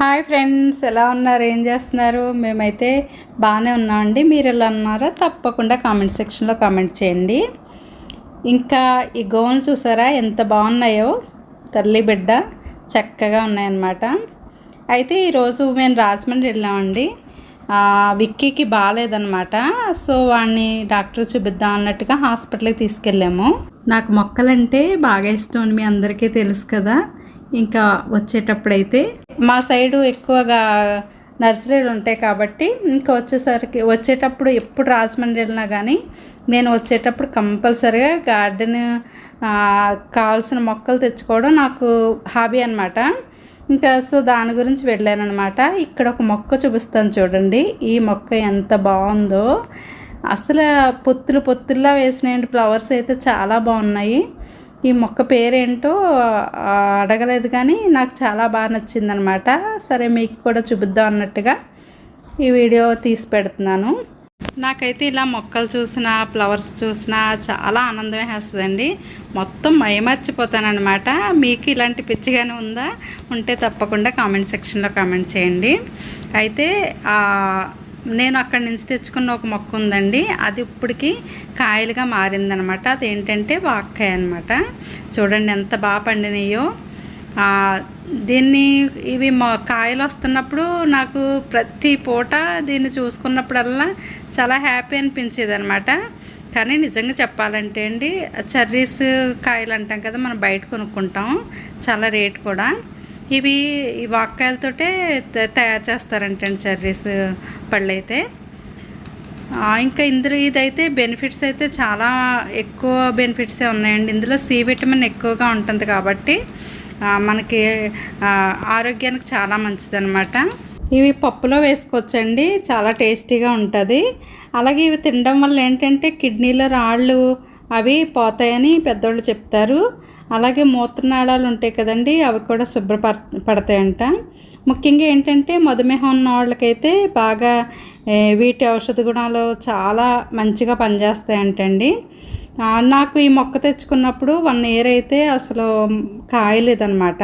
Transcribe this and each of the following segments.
Hi friends ఎలా ఉన్నారు? ఏం చేస్తున్నారు? మేమైతే బాగానే ఉన్నామండి మీరు ఎలా ఉన్నారో తప్పకుండా కామెంట్ సెక్షన్లో కామెంట్ చేయండి. ఇంకా ఈ గోవులు చూసారా? ఎంత బాగున్నాయో. తల్లి బిడ్డ చక్కగా ఉన్నాయన్నమాట. అయితే ఈరోజు మేము రాజమండ్రి వెళ్ళామండి విక్కీకి బాగాలేదనమాట సో వాడిని డాక్టర్ చూపిద్దాం అన్నట్టుగా హాస్పిటల్కి తీసుకెళ్ళాము. నాకు మొక్కలంటే బాగా ఇష్టం అని మీ అందరికీ తెలుసు కదా. ఇంకా వచ్చేటప్పుడైతే మా సైడు ఎక్కువగా నర్సరీలు ఉంటాయి కాబట్టి ఇంకా వచ్చేసరికి వచ్చేటప్పుడు ఎప్పుడు రాజమండ్రి వెళ్ళినా కానీ నేను వచ్చేటప్పుడు కంపల్సరిగా గార్డెన్ కావాల్సిన మొక్కలు తెచ్చుకోవడం నాకు హాబీ అనమాట ఇంకా సో దాని గురించి వెళ్ళానమాట ఇక్కడ ఒక మొక్క చూపిస్తాను చూడండి. ఈ మొక్క ఎంత బాగుందో. అసలు పొత్తులు పొత్తుల్లా వేసినాయండి. ఫ్లవర్స్ అయితే చాలా బాగున్నాయి. ఈ మొక్క పేరేంటో అడగలేదు కానీ నాకు చాలా బాగా నచ్చిందనమాట. సరే మీకు కూడా చూపిద్దాం అన్నట్టుగా ఈ వీడియో తీసి పెడుతున్నాను. నాకైతే ఇలా మొక్కలు చూసినా ఫ్లవర్స్ చూసినా చాలా ఆనందం వేస్తుందండి. మొత్తం మయమర్చిపోతానమాట మీకు ఇలాంటి పిచ్చిగానే ఉందా? ఉంటే తప్పకుండా కామెంట్ సెక్షన్లో కామెంట్ చేయండి. అయితే నేను అక్కడి నుంచి తెచ్చుకున్న ఒక మొక్క ఉందండి. అది ఇప్పటికి కాయలుగా మారిందనమాట. ఏంటంటే వాక్కాయ అనమాట. చూడండి ఎంత బాగా పండినాయో. దీన్ని ఇవి మా కాయలు వస్తున్నప్పుడు నాకు ప్రతి పూట దీన్ని చూసుకున్నప్పుడల్లా చాలా హ్యాపీ అనిపించేది అనమాట కానీ నిజంగా చెప్పాలంటే అండి చర్రీస్ కాయలు అంటాం కదా మనం బయట కొనుక్కుంటాం. చాలా రేట్ కూడా. ఇవి ఈ వాక్కాయలతోటే త- తయారు చేస్తారంటండి చర్రీస్ పళ్ళైతే. ఇంకా ఇందులో ఇదైతే బెనిఫిట్స్ అయితే చాలా ఎక్కువ బెనిఫిట్సే ఉన్నాయండి. ఇందులో సి విటమిన్ ఎక్కువగా ఉంటుంది కాబట్టి మనకి ఆరోగ్యానికి చాలా మంచిదనమాట ఇవి పప్పులో వేసుకోవచ్చండి. చాలా టేస్టీగా ఉంటుంది. అలాగే ఇవి తినడం వల్ల ఏంటంటే కిడ్నీలో రాళ్ళు అవి పోతాయని పెద్దోళ్ళు చెప్తారు. అలాగే మూత్రనాళాలు ఉంటాయి కదండి అవి కూడా శుభ్రపర పడతాయంట. ముఖ్యంగా ఏంటంటే మధుమేహం ఉన్న వాళ్ళకైతే బాగా వీటి ఔషధ గుణాలు చాలా మంచిగా పనిచేస్తాయంటండి. నాకు ఈ మొక్క తెచ్చుకున్నప్పుడు వన్ ఇయర్ అయితే అసలు కాయలేదన్నమాట.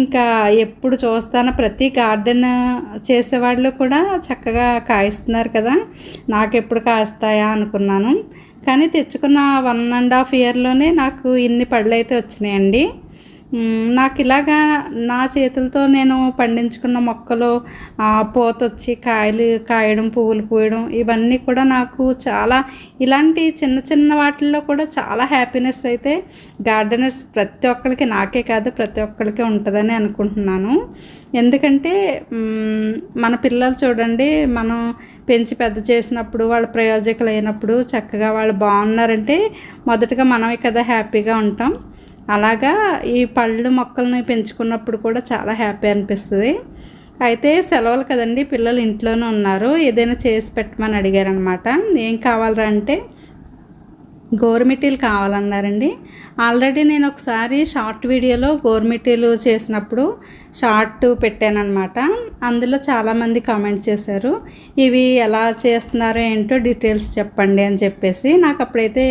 ఇంకా ఎప్పుడు చూస్తాను ప్రతి గార్డెన్ చేసేవాళ్ళు కూడా చక్కగా కాయిస్తున్నారు కదా. నాకు ఎప్పుడు కాస్తాయా అనుకున్నాను. కానీ తెచ్చుకున్న వన్ అండ్ హాఫ్ ఇయర్లోనే నాకు ఇన్ని పళ్ళు అయితే వచ్చినాయండి. నాకు ఇలాగా నా చేతులతో నేను పండించుకున్న మొక్కలు ఆ, పోతొచ్చి కాయలు కాయడం పువ్వులు పూయడం ఇవన్నీ కూడా నాకు చాలా ఇలాంటి చిన్న చిన్న వాటిల్లో కూడా చాలా హ్యాపీనెస్ అయితే గార్డెనర్స్ ప్రతి ఒక్కరికి నాకే కాదు ప్రతి ఒక్కరికి ఉంటుందని అనుకుంటున్నాను. ఎందుకంటే మన పిల్లలు చూడండి మనం పెంచి పెద్ద చేసినప్పుడు వాళ్ళ ప్రయోజకులు అయినప్పుడు చక్కగా వాళ్ళు బాగున్నారంటే మొదటగా మనమే కదా హ్యాపీగా ఉంటాం. అలాగా ఈ పళ్ళు మొక్కల్ని పెంచుకున్నప్పుడు కూడా చాలా హ్యాపీ అనిపిస్తుంది. అయితే సెలవులు కదండి పిల్లలు ఇంట్లోనే ఉన్నారు. ఏదైనా చేసి పెట్టమని అడిగారనమాట. ఏం కావాలరా అంటే గోరుమిటీలు కావాలన్నారండి. ఆల్రెడీ నేను ఒకసారి షార్ట్ వీడియోలో గోరుమిటీలు చేసినప్పుడు షార్ట్ పెట్టానమాట అందులో చాలామంది కామెంట్ చేశారు ఇవి ఎలా చేస్తున్నారో ఏంటో డీటెయిల్స్ చెప్పండి అని చెప్పేసి. నాకు అప్పుడైతే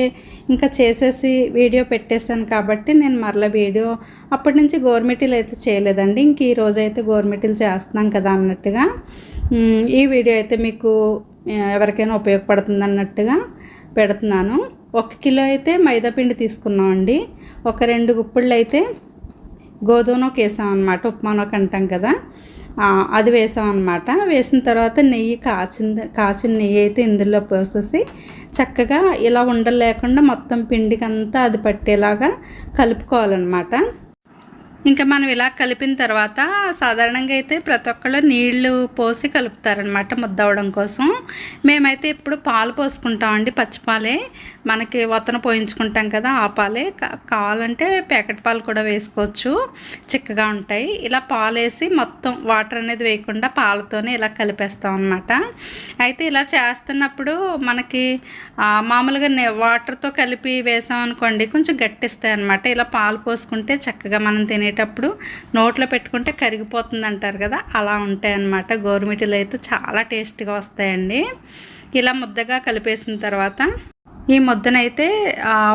ఇంకా చేసేసి వీడియో పెట్టేశాను కాబట్టి నేను మరలా వీడియో అప్పటి నుంచి గోరుమిటీలు అయితే చేయలేదండి. ఇంక ఈ రోజు అయితే గోరుమిటీలు చేస్తున్నాం కదా అన్నట్టుగా. ఈ వీడియో అయితే మీకు ఎవరికైనా ఉపయోగపడుతుంది అన్నట్టుగా పెడుతున్నాను. ఒక కిలో అయితే మైదాపిండి తీసుకున్నాం తీసుకున్నామండి ఒక రెండు గుప్పిళ్ళు అయితే గోధుమకు వేసాం అనమాట ఉప్మానోకి అంటాం కదా. అది వేసాం అనమాట వేసిన తర్వాత నెయ్యి కాచింది కాచిన నెయ్యి అయితే ఇందులో పోసేసి చక్కగా ఇలా ఉండలేకుండా మొత్తం పిండికి అంతా అది పట్టేలాగా కలుపుకోవాలన్నమాట. ఇంకా మనం ఇలా కలిపిన తర్వాత సాధారణంగా అయితే ప్రతి ఒక్కళ్ళు నీళ్ళు పోసి కలుపుతారనమాట ముద్ద అవ్వడం కోసం. మేమైతే ఇప్పుడు పాలు పోసుకుంటామండి పచ్చిపాలే మనకి వతన పోయించుకుంటాం కదా ఆ పాలే. కావాలంటే ప్యాకెట్ పాలు కూడా వేసుకోవచ్చు. చిక్కగా ఉంటాయి. ఇలా పాలు వేసి మొత్తం వాటర్ అనేది వేయకుండా పాలతోనే ఇలా కలిపేస్తాం అనమాట అయితే ఇలా చేస్తున్నప్పుడు మనకి మామూలుగా వాటర్తో కలిపి వేసాం అనుకోండి కొంచెం గట్టిస్తాయి అనమాట ఇలా పాలు పోసుకుంటే చక్కగా మనం వండేటప్పుడు నోట్లో పెట్టుకుంటే కరిగిపోతుంది అంటారు కదా అలా ఉంటాయి అన్నమాట అయితే చాలా టేస్ట్గా వస్తాయండి. ఇలా ముద్దగా కలిపేసిన తర్వాత ఈ ముద్దనైతే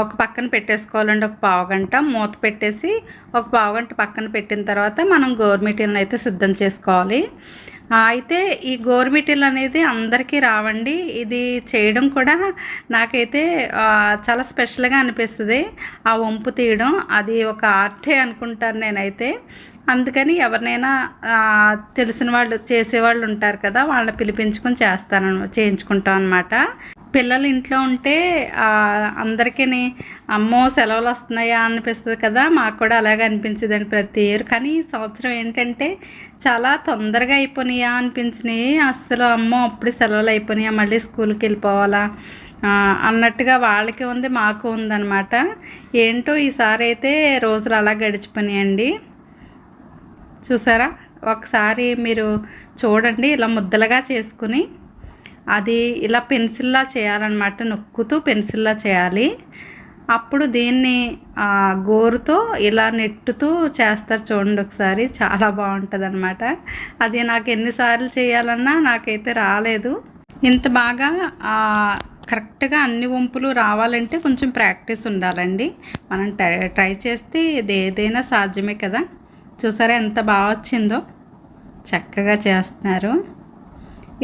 ఒక పక్కన పెట్టేసుకోవాలండి ఒక పావుగంట మూత పెట్టేసి ఒక పావుగంట పక్కన పెట్టిన తర్వాత మనం గోరుమిటీలను అయితే సిద్ధం చేసుకోవాలి. అయితే ఈ గోరుమిటీలు అనేది అందరికీ రావండి. ఇది చేయడం కూడా నాకైతే చాలా స్పెషల్గా అనిపిస్తుంది. ఆ వంపు తీయడం అది ఒక ఆర్టే అనుకుంటాను నేనైతే. అందుకని ఎవరినైనా తెలిసిన వాళ్ళు చేసేవాళ్ళు ఉంటారు కదా వాళ్ళని పిలిపించుకొని చేస్తాను చేయించుకుంటాం అనమాట పిల్లలు ఇంట్లో ఉంటే అందరికీ అమ్మో సెలవులు వస్తున్నాయా అనిపిస్తుంది కదా మాకు కూడా అలాగే అనిపించిందండి ప్రతి ఇయర్. కానీ ఈ సంవత్సరం ఏంటంటే చాలా తొందరగా అయిపోయినాయా అనిపించినాయి. అస్సలు అమ్మో అప్పుడు సెలవులు అయిపోయినాయా మళ్ళీ స్కూల్కి వెళ్ళిపోవాలా అన్నట్టుగా వాళ్ళకి ఉంది మాకు ఉందన్నమాట. ఏంటో ఈసారి అయితే రోజులు అలా గడిచిపోయినాయండి. చూసారా? ఒకసారి మీరు చూడండి ఇలా ముద్దలుగా చేసుకుని అది ఇలా పెన్సిల్లా చేయాలన్నమాట నొక్కుతూ పెన్సిల్లా చేయాలి. అప్పుడు దీన్ని ఆ, గోరుతో ఇలా నెట్టుతూ చేస్తారు చూడండి ఒకసారి చాలా బాగుంటుంది అనమాట అది నాకు ఎన్నిసార్లు చేయాలన్నా నాకైతే రాలేదు. ఇంత బాగా కరెక్ట్గా అన్ని వంపులు రావాలంటే కొంచెం ప్రాక్టీస్ ఉండాలండి. మనం ట్రై ట్రై చేస్తే ఇది ఏదైనా సాధ్యమే కదా. చూసారా ఎంత బాగా వచ్చిందో? చక్కగా చేస్తున్నారు.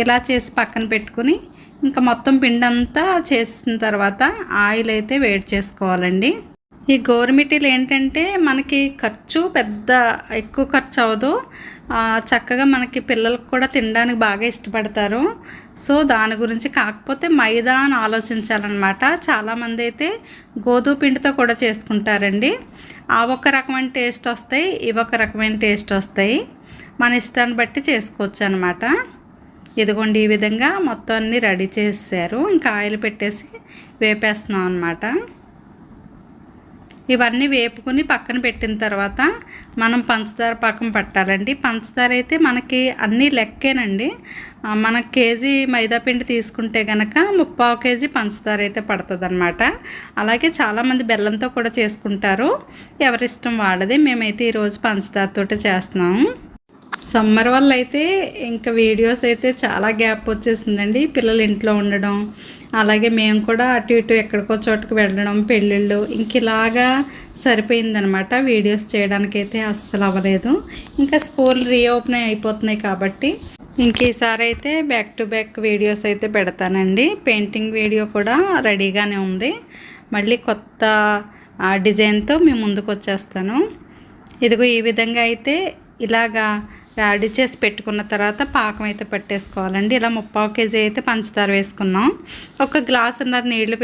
ఇలా చేసి పక్కన పెట్టుకుని ఇంకా మొత్తం పిండి అంతా చేసిన తర్వాత ఆయిల్ అయితే వేడి చేసుకోవాలండి. ఈ గోరుమిటీలు ఏంటంటే మనకి ఖర్చు పెద్ద ఎక్కువ ఖర్చు అవ్వదు. చక్కగా మనకి పిల్లలకు కూడా తినడానికి బాగా ఇష్టపడతారు. సో దాని గురించి కాకపోతే మైదా అని ఆలోచించాలన్నమాట. చాలామంది అయితే గోధుమ పిండితో కూడా చేసుకుంటారండి. ఆ ఒక రకమైన టేస్ట్ వస్తాయి ఇవి ఒక రకమైన టేస్ట్ వస్తాయి. మన ఇష్టాన్ని బట్టి చేసుకోవచ్చు అనమాట ఇదిగోండి ఈ విధంగా మొత్తం అన్నీ రెడీ చేసారు ఇంకా ఆయిల్ పెట్టేసి వేపేస్తున్నాం అనమాట ఇవన్నీ వేపుకుని పక్కన పెట్టిన తర్వాత మనం పంచదార పాకం పట్టాలండి. పంచదార అయితే మనకి అన్నీ లెక్కేనండి. మన కేజీ మైదాపిండి తీసుకుంటే కనుక ముప్పావు కేజీ పంచదార అయితే పడుతుంది అనమాట అలాగే చాలామంది బెల్లంతో కూడా చేసుకుంటారు. ఎవరిష్టం వాడది మేమైతే ఈరోజు పంచదారతోటి చేస్తున్నాము. సమ్మర్ వల్ల అయితే ఇంకా వీడియోస్ అయితే చాలా గ్యాప్ వచ్చేసిందండి. పిల్లలు ఇంట్లో ఉండడం అలాగే మేము కూడా అటు ఇటు ఎక్కడికో చోటుకు వెళ్ళడం పెళ్ళిళ్ళు ఇంక ఇలాగా సరిపోయిందనమాట. వీడియోస్ చేయడానికి అయితే అస్సలు అవ్వలేదు. ఇంకా స్కూల్ రీఓపెన్ అయిపోతున్నాయి కాబట్టి ఇంక ఈసారి అయితే బ్యాక్ టు బ్యాక్ వీడియోస్ అయితే పెడతానండి. పెయింటింగ్ వీడియో కూడా రెడీగానే ఉంది. మళ్ళీ కొత్త డిజైన్తో మేము ముందుకు వచ్చేస్తాను ఇదిగో ఈ విధంగా అయితే ఇలాగా రెడీ చేసి పెట్టుకున్న తర్వాత పాకం అయితే పట్టేసుకోవాలండి. ఇలా ముప్పావు కేజీ అయితే పంచదార వేసుకున్నాం. ఒక గ్లాసున్నర నీళ్ళు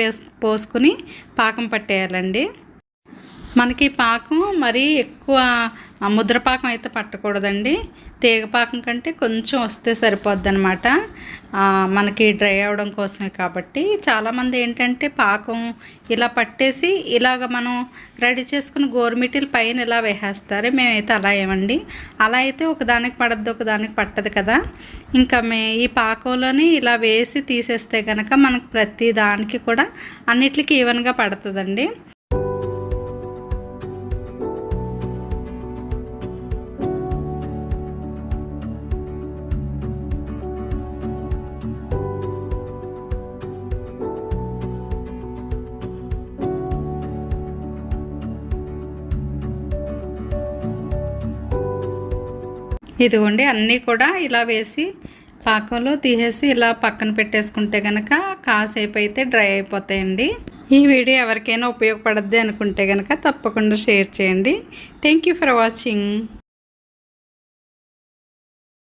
పోసుకుని పాకం పట్టేయాలండి. మనకి పాకం మరీ ఎక్కువ ముద్రపాకం ముద్ర పాకం అయితే పట్టకూడదండి. తీగ పాకం కంటే కొంచెం వస్తే సరిపోద్ది అనమాట మనకి డ్రై అవడం కోసమే కాబట్టి చాలామంది ఏంటంటే పాకం ఇలా పట్టేసి ఇలాగ మనం రెడీ చేసుకుని గోరుమిటీలు పైన ఇలా వేసేస్తారు. మేమైతే అలా ఏమండి. అలా అయితే ఒకదానికి పడద్దు ఒకదానికి పట్టదు కదా. ఇంకా మే ఈ పాకంలోని ఇలా వేసి తీసేస్తే కనుక మనకు ప్రతి దానికి కూడా అన్నిటికీ ఈవెన్గా పడుతుందండి. ఇదిగోండి అన్నీ కూడా ఇలా వేసి పాకంలో తీసేసి ఇలా పక్కన పెట్టేసుకుంటే కనుక కాసేపు అయితే డ్రై అయిపోతాయండి. ఈ వీడియో ఎవరికైనా ఉపయోగపడద్ది అనుకుంటే కనుక తప్పకుండా షేర్ చేయండి. Thank you for watching